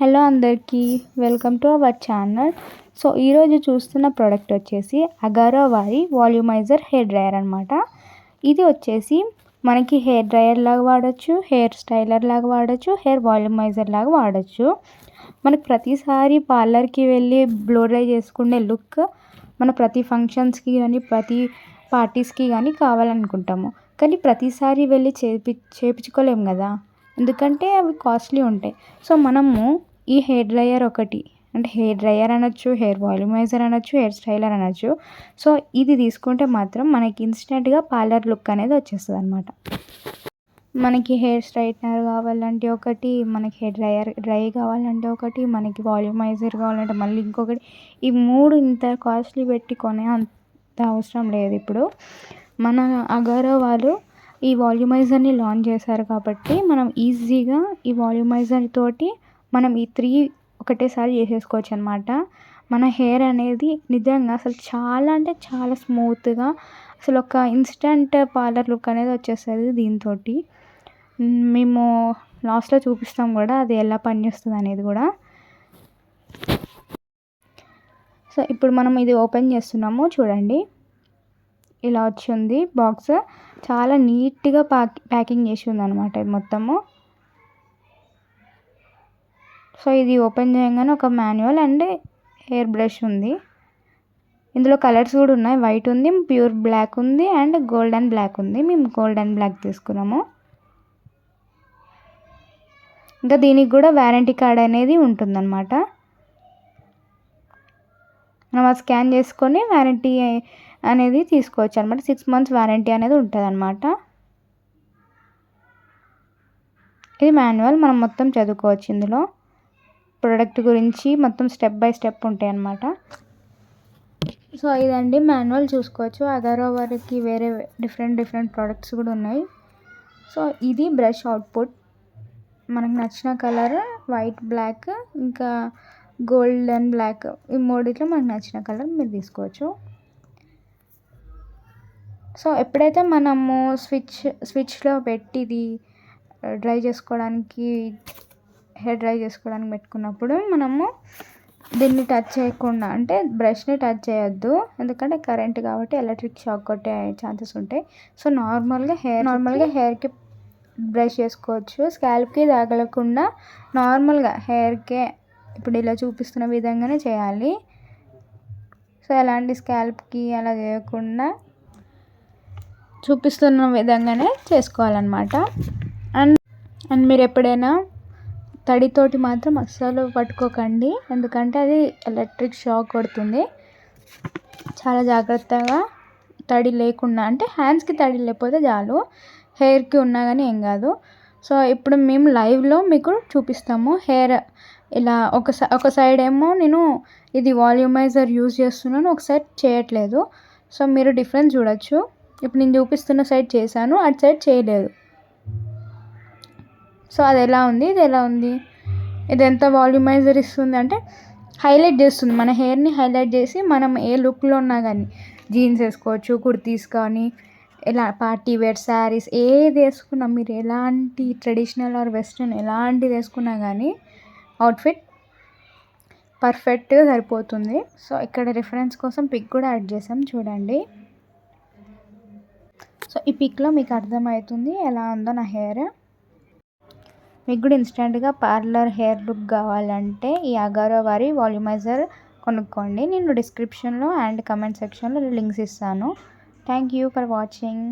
Hello అందరికీ welcome to our channel. So ఈరోజు చూస్తున్న ప్రోడక్ట్ వచ్చేసి అగారో వారి వాల్యూమైజర్ హెయిర్ డ్రయర్ అనమాట ఇది వచ్చేసి మనకి హెయిర్ డ్రయర్ లాగా వాడచ్చు హెయిర్ స్టైలర్ లాగా వాడచ్చు హెయిర్ వాల్యూమైజర్ లాగా వాడచ్చు. మనకు ప్రతిసారి పార్లర్కి వెళ్ళి బ్లో డ్రై చేసుకునే లుక్ మన ప్రతి ఫంక్షన్స్కి కానీ ప్రతి పార్టీస్కి కానీ కావాలనుకుంటాము. కానీ ప్రతిసారి వెళ్ళి చేపి చేపించుకోలేము కదా. ఎందుకంటే అవి కాస్ట్లీ ఉంటాయి. సో మనము ఈ హెయిర్ డ్రయర్ ఒకటి. అంటే హెయిర్ డ్రయర్ అనొచ్చు హెయిర్ వాల్యూమైజర్ అనొచ్చు హెయిర్ స్టైలర్ అనొచ్చు. సో ఇది తీసుకుంటే మాత్రం మనకి ఇన్స్టెంట్గా పార్లర్ లుక్ అనేది వచ్చేస్తుంది అనమాట మనకి హెయిర్ స్ట్రైట్నర్ కావాలంటే ఒకటి మనకి హెయిర్ డ్రయర్ డ్రై కావాలంటే ఒకటి మనకి వాల్యూమైజర్ కావాలంటే మళ్ళీ ఇంకొకటి. ఈ మూడు ఇంత కాస్ట్లీ పెట్టి కొనే అంత అవసరం లేదు ఇప్పుడు. మన అగారో వాళ్ళు ఈ వాల్యూమైజర్ని లాంచ్ చేశారు కాబట్టి మనం ఈజీగా ఈ వాల్యూమైజర్ తోటి మనం ఈ త్రీ ఒకటేసారి చేసేసుకోవచ్చు అనమాట మన హెయిర్ అనేది నిజంగా అసలు చాలా అంటే చాలా స్మూత్గా అసలు ఒక ఇన్స్టంట్ పార్లర్ లుక్ అనేది వచ్చేస్తుంది దీంతో మేము లాస్ట్లో చూపిస్తాం కూడా అది ఎలా పనిచేస్తుంది అనేది కూడా. సో ఇప్పుడు మనం ఇది ఓపెన్ చేస్తున్నాము చూడండి. ఇలా వచ్చింది బాక్స్. చాలా నీట్గా ప్యాక్ ప్యాకింగ్ చేసి ఉందన్నమాట ఇది మొత్తము. సో ఇది ఓపెన్ చేయగానే ఒక మాన్యువల్ అండ్ హెయిర్ బ్రష్ ఉంది. ఇందులో కలర్స్ కూడా ఉన్నాయి. వైట్ ఉంది ప్యూర్ బ్లాక్ ఉంది అండ్ గోల్డ్ అండ్ బ్లాక్ ఉంది. మేము గోల్డ్ అండ్ బ్లాక్ తీసుకున్నాము. ఇంకా దీనికి కూడా వ్యారంటీ కార్డ్ అనేది ఉంటుందన్నమాట. మనం అది స్కాన్ చేసుకొని వ్యారంటీ అనేది తీసుకోవచ్చు అనమాట సిక్స్ మంత్స్ వారంటీ అనేది ఉంటుంది అనమాట ఇది మాన్యువల్. మనం మొత్తం చదువుకోవచ్చు ఇందులో. ప్రోడక్ట్ గురించి మొత్తం స్టెప్ బై స్టెప్ ఉంటాయి అన్నమాట సో ఇదండి మాన్యువల్ చూసుకోవచ్చు. అదర్ వారికి వేరే డిఫరెంట్ డిఫరెంట్ ప్రోడక్ట్స్ కూడా ఉన్నాయి. సో ఇది బ్రష్ అవుట్పుట్. మనకు నచ్చిన కలర్ వైట్ బ్లాక్ ఇంకా గోల్డ్ అండ్ బ్లాక్ ఈ మూడిట్లో మనకు నచ్చిన కలర్ మీరు తీసుకోవచ్చు. సో ఎప్పుడైతే మనము స్విచ్ స్విచ్లో పెట్టి ఇది డ్రై చేసుకోవడానికి హెయిర్ డ్రై చేసుకోవడానికి పెట్టుకున్నప్పుడు మనము దీన్ని టచ్ చేయకుండా అంటే బ్రష్ని టచ్ చేయొద్దు. ఎందుకంటే కరెంట్ కాబట్టి ఎలక్ట్రిక్ షాక్ కొట్టే ఛాన్సెస్ ఉంటాయి. సో నార్మల్గా హెయిర్ నార్మల్గా హెయిర్కి బ్రష్ చేసుకోవచ్చు. స్కాల్ప్కి తగలకుండా నార్మల్గా హెయిర్కే ఇప్పుడు ఇలా చూపిస్తున్న విధంగానే చేయాలి. సో ఎలాంటి స్కాల్ప్కి అలా చేయకుండా చూపిస్తున్న విధంగానే చేసుకోవాలన్నమాట. అండ్ అండ్ మీరు ఎప్పుడైనా తడితోటి మాత్రం అస్సలు పట్టుకోకండి. ఎందుకంటే అది ఎలక్ట్రిక్ షాక్ కొడుతుంది. చాలా జాగ్రత్తగా తడి లేకుండా అంటే హ్యాండ్స్కి తడి లేకపోతే చాలు. హెయిర్కి ఉన్నా కానీ ఏం కాదు. సో ఇప్పుడు మేము లైవ్లో మీకు చూపిస్తాము హెయిర్ ఇలా ఒక ఒక సైడ్ ఏమో నేను ఇది వాల్యూమైజర్ యూజ్ చేస్తున్నాను ఒక సైడ్ చేయట్లేదు. సో మీరు డిఫరెన్స్ చూడొచ్చు. ఇప్పుడు నేను చూపిస్తున్న సైడ్ చేశాను అటు సైడ్ చేయలేదు. సో అది ఎలా ఉంది? ఇది ఎలా ఉంది? ఇది ఎంత వాల్యూమైజర్ ఇస్తుంది? అంటే హైలైట్ చేస్తుంది. మన హెయిర్ని హైలైట్ చేసి మనం ఏ లుక్లో ఉన్నా కానీ జీన్స్ వేసుకోవచ్చు కుర్తీస్ కానీ ఎలా పార్టీ వేర్ శారీస్ ఏది వేసుకున్నా మీరు ఎలాంటి ట్రెడిషనల్ ఆర్ వెస్ట్రన్ ఎలాంటిది వేసుకున్నా కానీ అవుట్ఫిట్ పర్ఫెక్ట్గా సరిపోతుంది. సో ఇక్కడ రిఫరెన్స్ కోసం పిక్ కూడా యాడ్ చేసాం చూడండి. సో ఈ పిక్లో మీకు అర్థమవుతుంది ఎలా ఉందో నా హెయిర్. మీకు కూడా ఇన్స్టెంట్గా పార్లర్ హెయిర్ లుక్ కావాలంటే ఈ అగారో వారి వాల్యూమైజర్ కొనుక్కోండి. నేను డిస్క్రిప్షన్లో అండ్ కమెంట్ సెక్షన్లో లింక్స్ ఇస్తాను. Thank you for watching